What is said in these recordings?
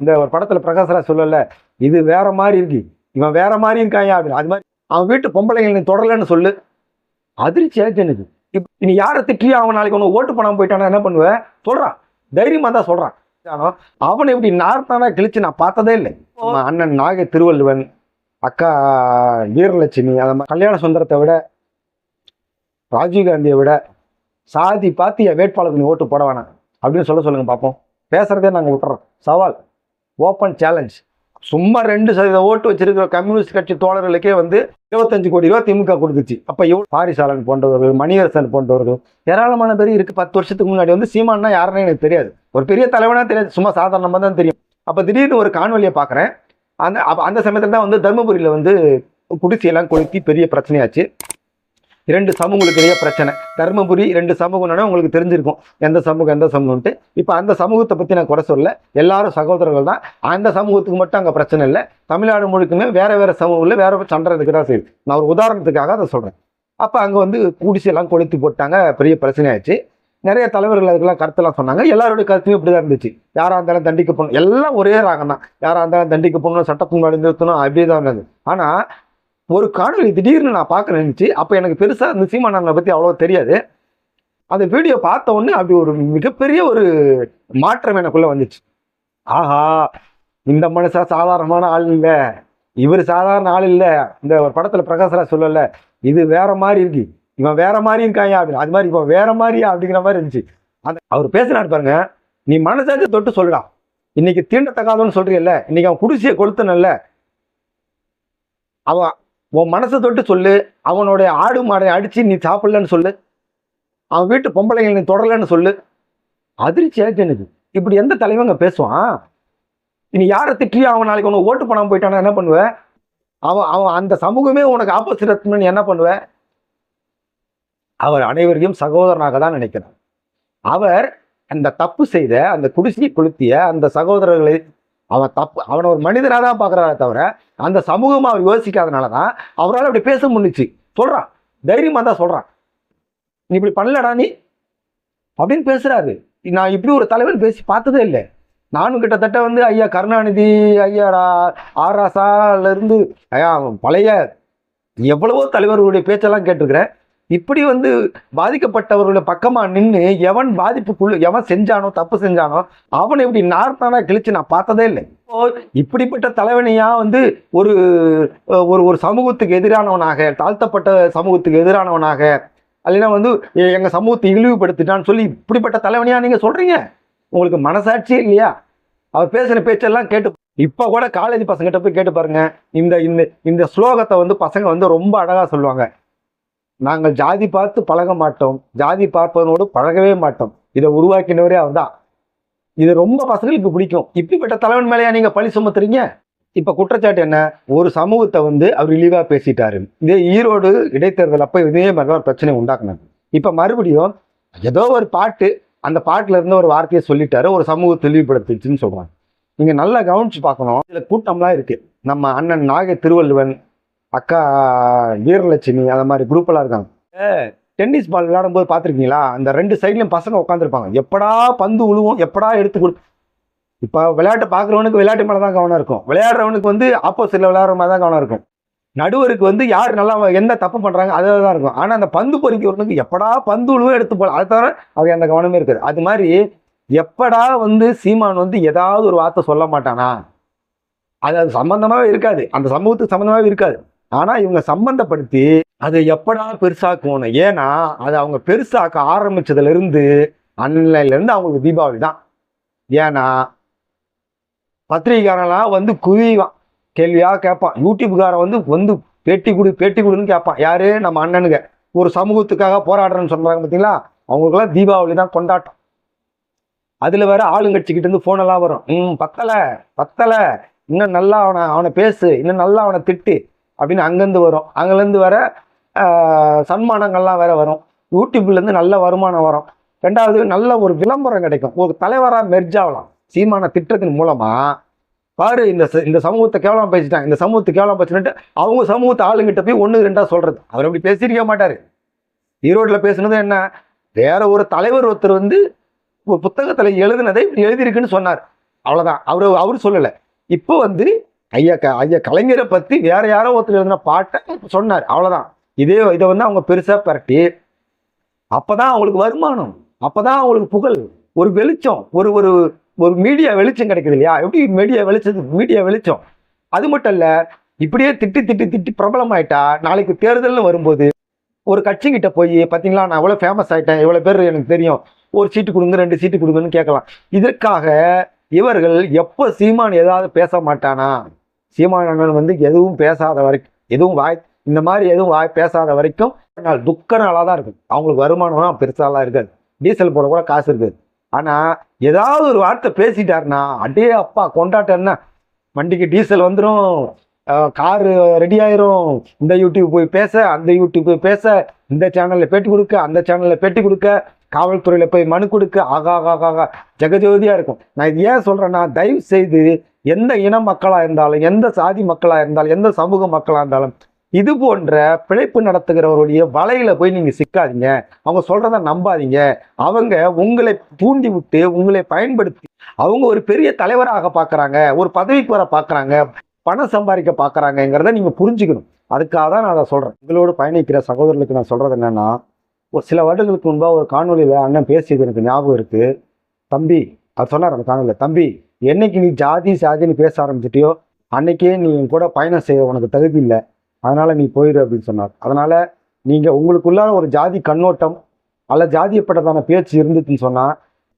இந்த ஒரு படத்தில் பிரகாஷ்ராஜ் சொல்லலை இது வேற மாதிரி இருக்கு. இவன் வேற மாதிரி இருக்காயா அப்படின்னு. அது மாதிரி அவன் வீட்டு பொம்பளைங்களை நீ தொடரலன்னு சொல்லு. அதிர்ச்சி ஆயிடுச்சு எனக்கு. இப்போ நீ யாரை திட்டியும் அவன் நாளைக்கு உனக்கு ஓட்டு பண்ணாம போயிட்டானா என்ன பண்ணுவேன் சொல்கிறான் தைரியமாக தான் சொல்கிறான் அவனை இப்படி நார்த்தானா கிழிச்சு நான் பார்த்ததே இல்லை. அண்ணன் நாக திருவள்ளுவன் அக்கா வீரலட்சுமி அந்த மாதிரி கல்யாண சுந்தரத்தை விட ராஜீவ்காந்தியை விட சாதி பார்த்து என் வேட்பாளருக்கு நீ ஓட்டு போட வேணாம். அப்படின்னு சொல்ல சொல்லுங்க பார்ப்போம் பேசுறதே நாங்கள் விட்டுறோம். சவால். Open challenge. சும்மா ரெண்டு சதவீத ஓட்டு வச்சிருக்கிற கம்யூனிஸ்ட் கட்சி தோழர்களுக்கே வந்து இருபத்தஞ்சு கோடி ரூபா திமுக கொடுத்துச்சு. அப்போ எவ்வளோ பாரிசாலன் போன்றவர்கள் மணியரசன் போன்றவர்கள் ஏராளமான பேர் இருக்கு. பத்து வருஷத்துக்கு முன்னாடி வந்து சீமான்னா யாருன்னு எனக்கு தெரியாது. ஒரு பெரிய தலைவனா தெரியாது. சும்மா சாதாரணமாக தான் தெரியும். அப்போ திடீர்னு ஒரு காணொலியை பார்க்குறேன். அந்த அந்த சமயத்தில் தான் வந்து தருமபுரியில் வந்து குடிசையெல்லாம் கொளுத்தி பெரிய பிரச்சனையாச்சு. இரண்டு சமூகங்களுக்கு இடையே பிரச்சனை. தருமபுரி ரெண்டு சமூகம்னா உங்களுக்கு தெரிஞ்சிருக்கும். எந்த சமூகம் எந்த சமூகம்ட்டு இப்போ அந்த சமூகத்தை பற்றி நான் குறை சொல்ல எல்லாரும் சகோதரர்கள் தான். அந்த சமூகத்துக்கு மட்டும் அங்கே பிரச்சனை இல்லை. தமிழ்நாடு முழுக்குமே வேறு வேறு சமூகங்களில் வேறு சண்டை இதுக்கு தான் செய்யுது. நான் ஒரு உதாரணத்துக்காக அதை சொல்கிறேன் அப்போ அங்கே வந்து குடிசையெல்லாம் கொளுத்தி போட்டாங்க. பெரிய பிரச்சனையாச்சு. நிறைய தலைவர்கள் அதுக்கெல்லாம் கருத்தெல்லாம் சொன்னாங்க. எல்லாருடைய கருத்துமே இப்படி தான் இருந்துச்சு. யாராக இருந்தாலும் தண்டிக்கப்படணும். எல்லாம் ஒரே ராகம் தான் யாராக இருந்தாலும் தண்டிக்கப்படணும் சட்டத்தின் முன்னாடி நிறுத்தணும் அப்படியே தான் இருந்தது. ஆனால் ஒரு காணொலி திடீர்னு நான் பார்க்க நினச்சி அப்போ எனக்கு பெருசாக இந்த சீமானங்களை பற்றி அவ்வளோ தெரியாது. அந்த வீடியோ பார்த்த உடனே அப்படி ஒரு மிகப்பெரிய ஒரு மாற்றம் எனக்குள்ளே வந்துச்சு. ஆஹா இந்த மனுஷா சாதாரணமான ஆள் இல்லை. இவர் சாதாரண ஆள் இல்லை. இந்த ஒரு படத்தில் பிரகாஷ்ராஜ் சொல்லலை. இது வேற மாதிரி இருக்கு. இவன் வேற மாதிரி இருக்காயா அப்படின்னு. அது மாதிரி இவன் வேற மாதிரியா அப்படிங்கிற மாதிரி இருந்துச்சு. அந்த அவர் பேசினாரு பாருங்க. நீ மனசாட்சி தொட்டு சொல்லுடா. இன்னைக்கு தீண்டத்தகாதவன்னு சொல்றியல்ல. இன்னைக்கு அவன் குடிசையை கொளுத்தனல்ல. அவன் உன் மனசை தொட்டு சொல்லு. அவனுடைய ஆடு மாடை அடித்து நீ சாப்பிட்லன்னு சொல்லு. அவன் வீட்டு பொம்பளைங்களை நீ தொடரலன்னு சொல்லு. அதிர்ச்சி ஆயிடுச்சு எனக்கு. இப்படி எந்த தலைவங்க பேசுவான்? நீ யாரை திட்டியோ அவன் நாளைக்கு உனக்கு ஓட்டு பண்ணாம போயிட்டானா என்ன பண்ணுவேன் அவன் அவன் அந்த சமூகமே உனக்கு ஆப்போசிட் நீ என்ன பண்ணுவ? அவர் அனைவரையும் சகோதரனாக தான் நினைக்கிறார். அவர் அந்த தப்பு செய்த அந்த குடிசையை கொளுத்திய அந்த சகோதரர்களை அவன் தப்பு அவனை ஒரு மனிதனாக தான் பார்க்குறாரே தவிர அந்த சமூகமாக அவர் யோசிக்காதனால தான் அவரால் அப்படி பேச முடிச்சு சொல்கிறான் தைரியமாக தான் சொல்கிறான் நீ இப்படி பண்ணலடா நீ. அப்படின்னு பேசுகிறாரு நான் இப்படி ஒரு தலைவன் பேசி பார்த்ததே இல்லை. நானும் கிட்டத்தட்ட வந்து ஐயா கருணாநிதி ஐயா ரா- ஆர் ராசால ஐயா பழைய எவ்வளவோ தலைவர்களுடைய பேச்செல்லாம் கேட்டிருக்கிறேன். இப்படி வந்து பாதிக்கப்பட்டவர்களோட பக்கமா நின்று எவன் பாதிப்புக்குள்ள எவன் செஞ்சானோ தப்பு செஞ்சானோ அவனை இப்படி நார்த்தானா கிழிச்சு நான் பார்த்ததே இல்லை. இப்போ இப்படிப்பட்ட தலைவனையா வந்து ஒரு ஒரு ஒரு சமூகத்துக்கு எதிரானவனாக தாழ்த்தப்பட்ட சமூகத்துக்கு எதிரானவனாக அல்லைன்னா வந்து எ- எங்க சமூகத்தை இழிவுபடுத்திட்டான்னு சொல்லி இப்படிப்பட்ட தலைவனையா நீங்க சொல்றீங்க? உங்களுக்கு மனசாட்சியே இல்லையா? அவர் பேசுகிற பேச்செல்லாம் கேட்டு இப்போ கூட காலேஜ் பசங்கிட்ட போய் கேட்டு பாருங்க. இந்த இந்த இந்த ஸ்லோகத்தை வந்து பசங்க வந்து ரொம்ப அழகாக சொல்லுவாங்க. நாங்கள் ஜாதி பார்த்து பழக மாட்டோம். ஜாதி பார்ப்பவனோடு பழகவே மாட்டோம். இதை உருவாக்கினவரே அவர்தான் இது ரொம்ப பசங்களுக்கு பிடிக்கும். இப்படிப்பட்ட தலைவன் மேலேயா நீங்கள் பழி சுமத்துறீங்க? இப்போ குற்றச்சாட்டு என்ன? ஒரு சமூகத்தை வந்து அவர் இழிவாக பேசிட்டாரு. இதே ஈரோடு இடைத்தேர்தல் அப்போ இதே மாதிரி ஒரு பிரச்சனை உண்டாக்குனாங்க. இப்போ மறுபடியும் ஏதோ ஒரு பாட்டு அந்த பாட்டில் இருந்து ஒரு வார்த்தையை சொல்லிட்டாரு. ஒரு சமூகத்தை தெளிவுபடுத்துச்சுன்னு சொல்கிறாங்க நீங்கள் நல்லா கவனிச்சு பார்க்கணும். இதில் கூட்டம்லாம் இருக்குது நம்ம அண்ணன் நாகை திருவள்ளுவன் அக்கா வீரலட்சுமி அந்த மாதிரி குரூப்பெல்லாம் இருக்காங்க. டென்னிஸ் பால் விளையாடும் போது பார்த்துருக்கீங்களா? அந்த ரெண்டு சைட்லையும் பசங்க உட்காந்துருப்பாங்க எப்படா பந்து உழுவும் எப்படா எடுத்து கொடு இப்போ விளையாட்டு பார்க்குறவனுக்கு விளையாட்டு மேலே தான் கவனம் இருக்கும். விளையாடுறவனுக்கு வந்து ஆப்போசிட்டில் விளையாடுற மாதிரி தான் கவனம் இருக்கும். நடுவருக்கு வந்து யார் நல்லா எந்த தப்பு பண்ணுறாங்க அதை தான் இருக்கும். ஆனால் அந்த பந்து பொறிக்கிறவனுக்கு எப்படா பந்து உழுவும் எடுத்து போகலாம் அதை தவிர அவருக்கு அந்த கவனமே இருக்காது. அது மாதிரி எப்படா வந்து சீமான் வந்து ஏதாவது ஒரு வார்த்தை சொல்ல மாட்டானா? அது அது சம்மந்தமாகவே இருக்காது. அந்த சமூகத்துக்கு சம்மந்தமாகவே இருக்காது. ஆனா இவங்க சம்பந்தப்படுத்தி அதை எப்படா பெருசாக்குவோம் ஏன்னா அது அவங்க பெருசாக்க ஆரம்பிச்சதுல இருந்து அன்னையில இருந்து அவங்களுக்கு தீபாவளி தான். ஏன்னா பத்திரிகைக்காரன்லாம் வந்து குவிவான். கேள்வியா கேட்பான். யூடியூப்காரன் வந்து வந்து பேட்டி கொடு பேட்டி கொடுன்னு கேட்பான். யாரு? நம்ம அண்ணனுங்க. ஒரு சமூகத்துக்காக போராடுறேன்னு சொல்றாங்க பார்த்தீங்களா அவங்களுக்குலாம் தீபாவளி தான் கொண்டாட்டம். அதுல வேற ஆளுங்கட்சிக்கிட்ட இருந்து phone எல்லாம் வரும். ம் பத்தலை பத்தலை. இன்னும் நல்லா அவனை அவனை பேசு. இன்னும் நல்லா அவனை திட்டு. அப்படின்னு அங்கேருந்து வரும். அங்கேருந்து வர சன்மானங்கள்லாம் வேற வரும். யூடியூப்லேருந்து நல்ல வருமானம் வரும். ரெண்டாவது நல்ல ஒரு விளம்பரம் கிடைக்கும். ஒரு தலைவராக மெர்ஜ் ஆகலாம் சீமான திட்டத்தின் மூலமாக பாரு இந்த இந்த சமூகத்தை கேவலம் பேசிட்டாங்க. இந்த சமூகத்தை கேவலம் பேசிட்டு அவங்க சமூகத்தை ஆளுங்கிட்ட போய் ஒன்று ரெண்டாக சொல்கிறது அவர் அப்படி பேசியிருக்க மாட்டார். ஈரோட்டில் பேசுனது என்ன? வேற ஒரு தலைவர் ஒருத்தர் வந்து ஒரு புத்தகத்துல எழுதுனதை இப்படி எழுதியிருக்குன்னு சொன்னார். அவ்வளோதான் அவர் அவர் சொல்லலை. இப்போ வந்து ஐயா க ஐயா கலைஞரை பற்றி வேற யாரோ ஒருத்தர் எழுதின பாட்டை சொன்னார். அவ்வளோதான் இதே இதை வந்து அவங்க பெருசாக பரட்டி அப்பதான் அவங்களுக்கு வருமானம் அப்பதான் அவங்களுக்கு புகழ் ஒரு வெளிச்சம் ஒரு ஒரு ஒரு மீடியா வெளிச்சம் கிடைக்குது இல்லையா? எப்படி மீடியா வெளிச்சம் மீடியா வெளிச்சம்? அது மட்டும் இல்லை இப்படியே திட்டி திட்டி திட்டி பிரபலமாயிட்டா நாளைக்கு தேர்தல்னு வரும்போது ஒரு கட்சிக்கிட்ட போய் பார்த்தீங்களா நான் இவ்வளோ ஃபேமஸ் ஆயிட்டேன் இவ்வளோ பேர் எனக்கு தெரியும் ஒரு சீட்டு கொடுங்க ரெண்டு சீட்டு கொடுங்கன்னு கேட்கலாம். இதற்காக இவர்கள் எப்போ சீமான் ஏதாவது பேச மாட்டானா? சீமான் அண்ணன் வந்து எதுவும் பேசாத வரைக்கும் எதுவும் வாய் இந்த மாதிரி எதுவும் வாய் பேசாத வரைக்கும் நாள் துக்க நாளாக தான் இருக்கும். அவங்களுக்கு வருமானம் பெருசாலாம் இருக்காது. டீசல் போட கூட காசு இருக்காது. ஆனால் ஏதாவது ஒரு வார்த்தை பேசிட்டாருன்னா அடே அப்பா கொண்டாட்டம்னா வண்டிக்கு டீசல் வந்துடும் காரு ரெடி ஆயிரும். இந்த யூடியூப் போய் பேச அந்த யூடியூப் போய் பேச இந்த சேனலில் பேட்டி கொடுக்க அந்த சேனலில் பேட்டி கொடுக்க காவல்துறையில் போய் மனு கொடுக்க ஆகா ஆகா ஜெகஜோதியாக இருக்கும். நான் இது ஏன் சொல்கிறேன்னா தயவு செய்து எந்த இன மக்களாக இருந்தாலும் எந்த சாதி மக்களாக இருந்தாலும் எந்த சமூக மக்களாக இருந்தாலும் இது போன்ற பிழைப்பு நடத்துகிறவருடைய வலையில் போய் நீங்கள் சிக்காதீங்க. அவங்க சொல்கிறத நம்பாதீங்க. அவங்க உங்களை தூண்டி விட்டு உங்களை பயன்படுத்தி அவங்க ஒரு பெரிய தலைவராக பார்க்குறாங்க ஒரு பதவிக்கு வர பார்க்குறாங்க பணம் சம்பாதிக்க பார்க்குறாங்கங்கிறத நீங்கள் புரிஞ்சுக்கணும். அதுக்காக தான் நான் அதை சொல்கிறேன் உங்களோடு பயணிக்கிற சகோதரர்களுக்கு நான் சொல்கிறது என்னென்னா ஒரு சில வருடங்களுக்கு முன்பாக ஒரு காணொலியில் அண்ணன் பேசியது எனக்கு ஞாபகம் இருக்குது தம்பி அது சொன்னார் அந்த காணொலியில் தம்பி என்னைக்கு நீ ஜாதி சாதின்னு பேச ஆரம்பிச்சிட்டியோ அன்னைக்கே நீ என் கூட பயணம் செய்ய உனக்கு தகுதி இல்லை. அதனால் நீ போயிடு அப்படின்னு சொன்னார். அதனால் நீங்கள் உங்களுக்குள்ளான ஒரு ஜாதி கண்ணோட்டம் அல்ல ஜாதியப்பட்டதான பேச்சு இருந்துச்சுன்னு சொன்னால்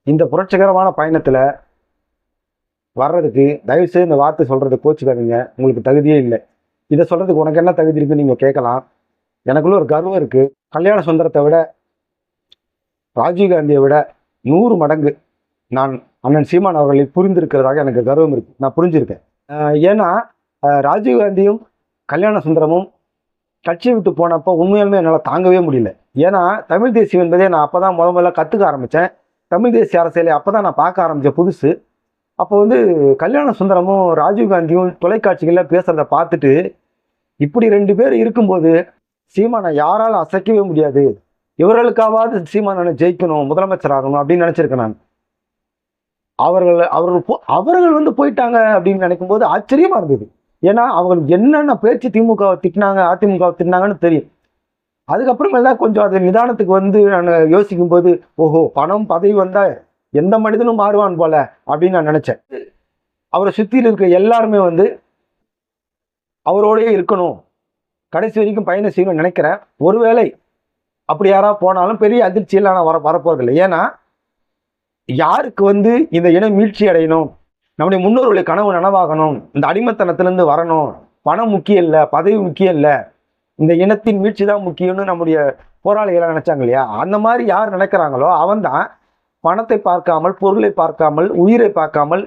இந்த புரட்சிகரமான பயணத்தில் வர்றதுக்கு தயவுசெய்து இந்த வார்த்தை சொல்கிறத கோச்சுக்காதீங்க. உங்களுக்கு தகுதியே இல்லை. இதை சொல்கிறதுக்கு உனக்கு என்ன தகுதி இருக்குன்னு நீங்கள் கேட்கலாம். எனக்குள்ள ஒரு கர்வம் இருக்கு. கல்யாண சுந்தரத்தை விட ராஜீவ்காந்தியை விட நூறு மடங்கு நான் அண்ணன் சீமான் அவர்களை புரிந்திருக்கிறதாக எனக்கு கர்வம் இருக்கு. நான் புரிஞ்சிருக்கேன். ஏன்னா ராஜீவ்காந்தியும் கல்யாண சுந்தரமும் கட்சியை விட்டு போனப்போ உண்மையாலுமே என்னால் தாங்கவே முடியல. ஏன்னா தமிழ் தேசியம் என்பதே நான் அப்போ தான் முத முதல்ல கற்றுக்க ஆரம்பித்தேன் தமிழ் தேசிய அரசியலை அப்போ தான் நான் பார்க்க ஆரம்பித்தேன் புதுசு. அப்போ வந்து கல்யாண சுந்தரமும் ராஜீவ்காந்தியும் தொலைக்காட்சிகளில் பேசுகிறத பார்த்துட்டு இப்படி ரெண்டு பேர் இருக்கும்போது சீமானை யாரால் அசைக்கவே முடியாது. இவர்களுக்காவது சீமானனை ஜெயிக்கணும் முதலமைச்சர் ஆகணும் அப்படின்னு நினச்சிருக்கேன் நான். அவர்கள் அவர்கள் அவர்கள் வந்து போயிட்டாங்க அப்படின்னு நினைக்கும் போது ஆச்சரியமா இருந்தது. ஏன்னா அவங்க என்னென்ன பேச்சு திமுகவை திட்டினாங்க அதிமுகவை திட்டினாங்கன்னு தெரியும். அதுக்கப்புறமேல தான் கொஞ்சம் அது நிதானத்துக்கு வந்து நான் யோசிக்கும் போது ஓஹோ பணம் பதவி வந்தா எந்த மனிதனும் மாறுவான் போல அப்படின்னு நான் நினைச்சேன். அவரை சுற்றியில் இருக்க எல்லாருமே வந்து அவரோடய இருக்கணும். கடைசி வரைக்கும் பயணம் செய்யணும்னு நினைக்கிறேன். ஒருவேளை அப்படி யாராக போனாலும் பெரிய அதிர்ச்சியில் நான் வர வரப்போறதில்லை. ஏன்னா யாருக்கு வந்து இந்த இனம் மீழ்ச்சி அடையணும்? நம்முடைய முன்னோர்களுடைய கனவு நனவாகணும். இந்த அடிமத்தனத்திலேருந்து வரணும். பணம் முக்கியம் இல்லை பதவி முக்கியம் இல்லை. இந்த இனத்தின் மீட்சி தான் முக்கியம்னு நம்முடைய போராளிகளாக நினச்சாங்க இல்லையா? அந்த மாதிரி யார் நினைக்கிறாங்களோ அவன் தான் பணத்தை பார்க்காமல் பொருளை பார்க்காமல் உயிரை பார்க்காமல்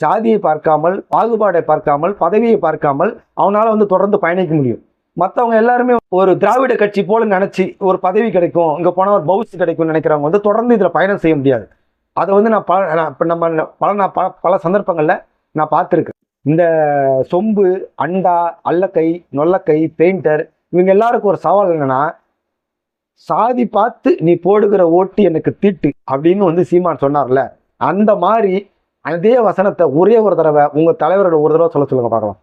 சாதியை பார்க்காமல் பாகுபாடை பார்க்காமல் பதவியை பார்க்காமல் அவனால் வந்து தொடர்ந்து பயணிக்க முடியும். மற்றவங்க எல்லாருமே ஒரு திராவிட கட்சி போல நினைச்சு ஒரு பதவி கிடைக்கும் இங்கே போனால் ஒரு பவுஸ் கிடைக்கும்னு நினைக்கிறவங்க வந்து தொடர்ந்து இதில் பயணம் செய்ய முடியாது. அதை வந்து நான் பல நான் இப்போ நம்ம பல நான் பல பல சந்தர்ப்பங்களில் நான் பார்த்துருக்கேன். இந்த சொம்பு அண்டா அல்லக்கை நொல்லக்கை பெயிண்டர் இவங்க எல்லாருக்கும் ஒரு சவால் என்னன்னா சாதி பார்த்து நீ போடுகிற ஓட்டு எனக்கு தீட்டு அப்படின்னு வந்து சீமான் சொன்னார்ல. அந்த மாதிரி அதே வசனத்தை ஒரே ஒரு தடவை உங்கள் தலைவரோட ஒரு தடவை சொல்ல சொல்லுங்கள் பார்க்கலாம்.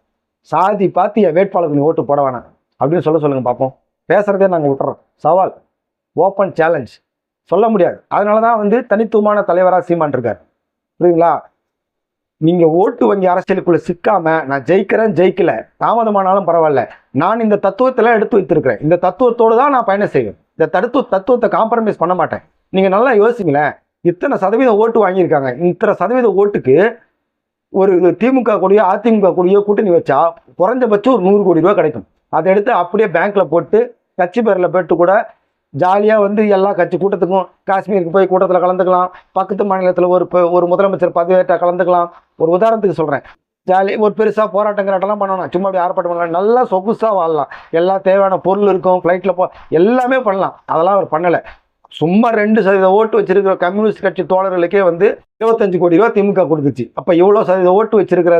சாதி பார்த்து என் வேட்பாளருக்கு நீ ஓட்டு போட வேணாம். அப்படின்னு சொல்ல சொல்லுங்கள் பார்ப்போம். பேசுகிறதே நாங்கள் விட்டுறோம். சவால் ஓப்பன் சேலஞ்ச் சொல்ல முடியாது. அதனால தான் வந்து தனித்துவமான தலைவராக சீமான் இருக்கார். புரியுங்களா நீங்கள் ஓட்டு வங்கி அரசியலுக்குள்ளே சிக்காமல் நான் ஜெயிக்கிறேன் ஜெயிக்கல. தாமதமானாலும் பரவாயில்ல. நான் இந்த தத்துவத்தெல்லாம் எடுத்து வைத்திருக்கிறேன். இந்த தத்துவத்தோடு தான் நான் பயணம் செய்வேன். இந்த தடுத்து தத்துவத்தை காம்ப்ரமைஸ் பண்ண மாட்டேன். நீங்கள் நல்லா யோசிங்களேன். இத்தனை சதவீதம் ஓட்டு வாங்கியிருக்காங்க. இத்தனை சதவீத ஓட்டுக்கு ஒரு திமுக கூடயோ அதிமுக கூடயோ கூட்டணி வச்சா குறைஞ்சபட்சம் ஒரு நூறு கோடி ரூபா கிடைக்கும். அதை எடுத்து அப்படியே பேங்க்கில் போட்டு கட்சி பேரில் போட்டு கூட ஜாலியாக வந்து எல்லா கட்சி கூட்டத்துக்கும் காஷ்மீருக்கு போய் கூட்டத்தில் கலந்துக்கலாம். பக்கத்து மாநிலத்தில் ஒரு ஒரு முதலமைச்சர் பதவியேற்ற கலந்துக்கலாம். ஒரு உதாரணத்துக்கு சொல்கிறேன் ஜாலி ஒரு பெருசாக போராட்டங்கிறாட்டெல்லாம் பண்ணணும் சும்மா அப்படி ஆர்ப்பாட்டம் பண்ணலாம். நல்லா சொகுசாக வாழலாம். எல்லா தேவையான பொருள் இருக்கும் ஃப்ளைட்டில் போ எல்லாமே பண்ணலாம். அதெல்லாம் அவர் பண்ணலை. சும்மா ரெண்டு சதவீத ஓட்டு வச்சிருக்கிற கம்யூனிஸ்ட் கட்சி தோழர்களுக்கே வந்து இருபத்தஞ்சு கோடி ரூபா திமுக கொடுத்துச்சு. அப்போ இவ்வளோ சதவீத ஓட்டு வச்சிருக்கிற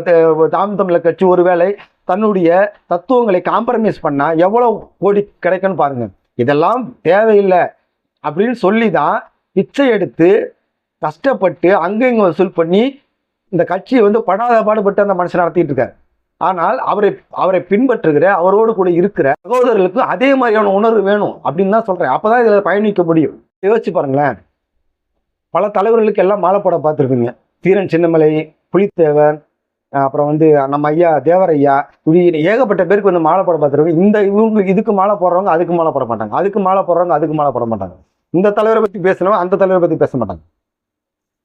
தாம் தமிழர் கட்சி ஒருவேளை தன்னுடைய தத்துவங்களை காம்ப்ரமைஸ் பண்ணால் எவ்வளோ கோடி கிடைக்குன்னு பாருங்கள் இதெல்லாம் தேவையில்லை அப்படின்னு சொல்லி தான் பிச்சை எடுத்து கஷ்டப்பட்டு அங்கே இங்கே வசூல் பண்ணி இந்த கட்சியை வந்து படாத பாடுபட்டு அந்த மனுஷன் நடத்திட்டு இருக்காரு. ஆனால் அவரை அவரை பின்பற்றுகிற அவரோடு கூட இருக்கிற சகோதரர்களுக்கு அதே மாதிரியான உணர்வு வேணும் அப்படின்னு தான் சொல்கிறேன் அப்போ தான் இதில் பயணிக்க முடியும். யோசிச்சு பாருங்களேன். பல தலைவர்களுக்கு எல்லாம் மாலை போட பார்த்துருக்குங்க. தீரன் சின்னமலை புலித்தேவன் அப்புறம் வந்து நம்ம ஐயா தேவர் ஐயா இப்படி ஏகப்பட்ட பேருக்கு வந்து மாலை போட பார்த்துருக்கோம். இந்த இவங்க இதுக்கு மாலை போடுறவங்க அதுக்கு மாலை போட மாட்டாங்க. அதுக்கு மாலை போடுறவங்க அதுக்கு மாலை போட மாட்டாங்க. இந்த தலைவரை பற்றி பேசினவங்க அந்த தலைவரை பற்றி பேச மாட்டாங்க.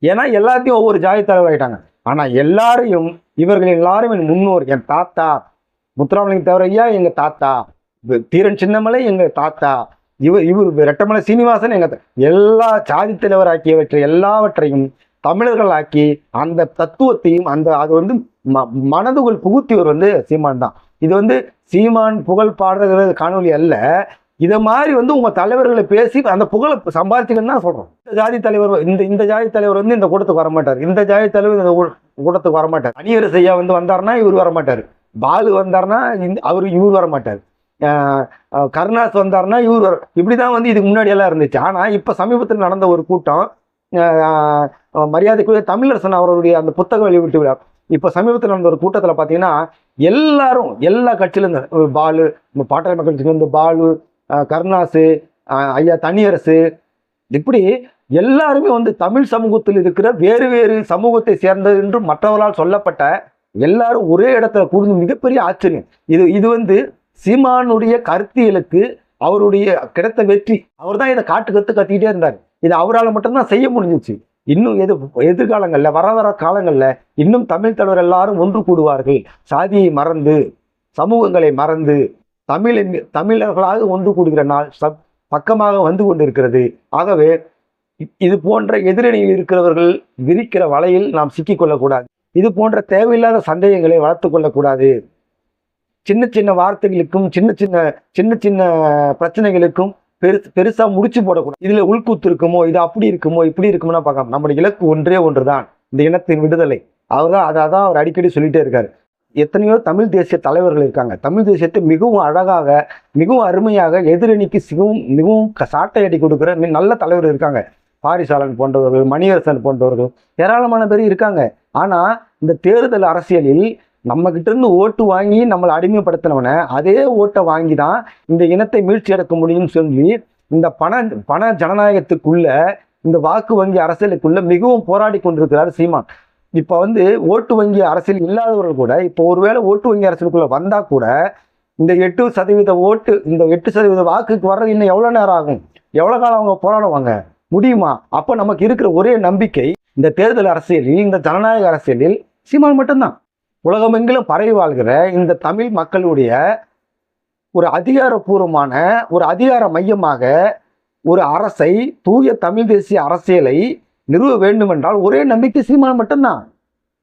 ஏன்னா எல்லாத்தையும் ஒவ்வொரு ஜாதி தலைவர் ஆனால் எல்லாரையும் இவர்கள் எல்லாரும் என் முன்னோர் என் தாத்தா முத்துராமலிங்க தேவர் ஐயா தாத்தா தீரன் சின்னமலை எங்கள் தாத்தா இவர் இவர் ரெட்டமலை சீனிவாசன் எங்கள் எல்லா ஜாதி தலைவர் ஆக்கியவற்றை எல்லாவற்றையும் தமிழர்கள் ஆக்கி அந்த தத்துவத்தையும் அந்த அது வந்து ம- மனதுக்குள் புகுத்தியவர் வந்து சீமான் தான். இது வந்து சீமான் புகழ் பாடுறது காணொளி அல்ல. இதை மாதிரி வந்து உங்கள் தலைவர்களை பேசி அந்த புகழை சம்பாதிச்சுக்கன்னு தான் சொல்கிறோம் இந்த ஜாதி தலைவர் இந்த இந்த ஜாதி தலைவர் வந்து இந்த கூட்டத்துக்கு வரமாட்டார். இந்த ஜாதி தலைவர் இந்த கூட்டத்துக்கு வரமாட்டார். அணியர் செய்யா வந்து வந்தாருன்னா இவர் வரமாட்டார். பாலு வந்தாருன்னா இந்த அவர் இவர் வரமாட்டார். கருணாஸ் வந்தாருன்னா இவர் வர இப்படிதான் வந்து இதுக்கு முன்னாடியெல்லாம் இருந்துச்சு. ஆனால் இப்போ சமீபத்தில் நடந்த ஒரு கூட்டம் மரியாதைக்குரிய தமிழரசன் அவருடைய அந்த புத்தக வெளியிட்டு விழா இப்போ சமீபத்தில் நடந்த ஒரு கூட்டத்தில் பார்த்தீங்கன்னா எல்லாரும் எல்லா கட்சியிலேருந்து பாலு பாட்டாளி மக்கள் கட்சியிலேருந்து பாலு கருணாசு ஐயா தனியரசு இப்படி எல்லாருமே வந்து தமிழ் சமூகத்தில் இருக்கிற வேறு வேறு சமூகத்தை சேர்ந்தது என்று மற்றவர்களால் சொல்லப்பட்ட எல்லாரும் ஒரே இடத்துல கூடுது மிகப்பெரிய ஆச்சரியம். இது இது வந்து சீமானுடைய கருத்தியலுக்கு அவருடைய கிடைத்த வெற்றி. அவர் தான் இதை காட்டு கற்று கத்திக்கிட்டே இருந்தார். இது அவரால் மட்டும்தான் செய்ய முடிஞ்சிச்சு. இன்னும் எது எதிர்காலங்களில் வர வர காலங்களில் இன்னும் தமிழ் தலைவர் எல்லாரும் ஒன்று கூடுவார்கள். சாதியை மறந்து சமூகங்களை மறந்து தமிழின் தமிழர்களாக ஒன்று கூடுகிற நாள் சப் பக்கமாக வந்து கொண்டிருக்கிறது. ஆகவே இது போன்ற எதிரணியில் இருக்கிறவர்கள் விரிக்கிற வலையில் நாம் சிக்கிக்கொள்ளக்கூடாது இது போன்ற தேவையில்லாத சந்தேகங்களை வளர்த்து கொள்ளக்கூடாது. சின்ன சின்ன வார்த்தைகளுக்கும் சின்ன சின்ன சின்ன சின்ன பிரச்சனைகளுக்கும் பெருசு பெருசா முடிச்சு போடக்கூடாது. இதுல உள்கூத்து இருக்குமோ இது அப்படி இருக்குமோ இப்படி இருக்குமோ பார்க்காம நம்முடைய இலக்கு ஒன்றே ஒன்றுதான். இந்த இனத்தின் விடுதலை. அவர் தான் அதை தான் அவர் அடிக்கடி சொல்லிட்டே இருக்காரு. எத்தனையோ தமிழ் தேசிய தலைவர்கள் இருக்காங்க. தமிழ் தேசியத்தை மிகவும் அழகாக மிகவும் அருமையாக எதிரணிக்கு மிகவும் மிகவும் க- சாட்டை அடி கொடுக்குற நல்ல தலைவர் இருக்காங்க. பாரிசாலன் போன்றவர்கள் மணியரசன் போன்றவர்கள் ஏராளமான பேர் இருக்காங்க. ஆனால் இந்த தேர்தல் அரசியலில் நம்ம கிட்ட இருந்து ஓட்டு வாங்கி நம்மளை அடிமைப்படுத்தினவனை அதே ஓட்டை வாங்கி தான் இந்த இனத்தை மீழ்ச்சி அடக்க முடியும்னு சொல்லி இந்த பண பண ஜனநாயகத்துக்குள்ள இந்த வாக்கு வங்கி அரசியலுக்குள்ள மிகவும் போராடி கொண்டிருக்கிறார் சீமான். இப்போ வந்து ஓட்டு வங்கி அரசியல் இல்லாதவர்கள் கூட இப்போ ஒருவேளை ஓட்டு வங்கி அரசியலுக்குள்ள வந்தா கூட இந்த எட்டு சதவீத ஓட்டு இந்த எட்டு சதவீத வாக்குக்கு வர்றது இன்னும் எவ்வளோ நேரம் ஆகும்? எவ்வளோ காலம் அவங்க போராடுவாங்க? முடியுமா? அப்போ நமக்கு இருக்கிற ஒரே நம்பிக்கை இந்த தேர்தல் அரசியலில் இந்த ஜனநாயக அரசியலில் சீமான் மட்டும்தான். உலகமெங்கிலும் பரவி வாழ்கிற இந்த தமிழ் மக்களுடைய ஒரு அதிகாரப்பூர்வமான ஒரு அதிகார மையமாக ஒரு அரசை தூய தமிழ் தேசிய அரசியலை நிறுவ வேண்டுமென்றால் ஒரே நம்பிக்கை சீமான் மட்டும்தான்.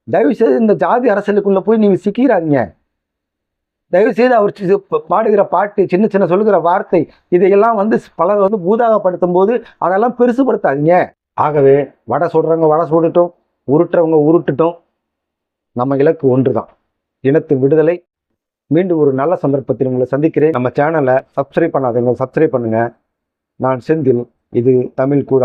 தயவு செய்து இந்த ஜாதி அரசியலுக்குள்ளே போய் நீங்கள் சிக்கிறாதீங்க தயவுசெய்து அவர் சி- பாடுகிற பாட்டு சின்ன சின்ன சொல்லுகிற வார்த்தை இதையெல்லாம் வந்து பலர் வந்து பூதாகப்படுத்தும் போது அதெல்லாம் பெருசுபடுத்தாதீங்க. ஆகவே வடை சுடுறவங்க வடை சுடட்டும் உருட்டுறவங்க உருட்டுட்டும் நம்ம இலக்கு ஒன்று தான் இனத்து விடுதலை. மீண்டும் ஒரு நல்ல சந்தர்ப்பத்தில் உங்களை சந்திக்கிறேன். நம்ம சேனலை சப்ஸ்கிரைப் பண்ணாதவங்க சப்ஸ்கிரைப் பண்ணுங்க. நான் செந்தில் இது தமிழ் கூட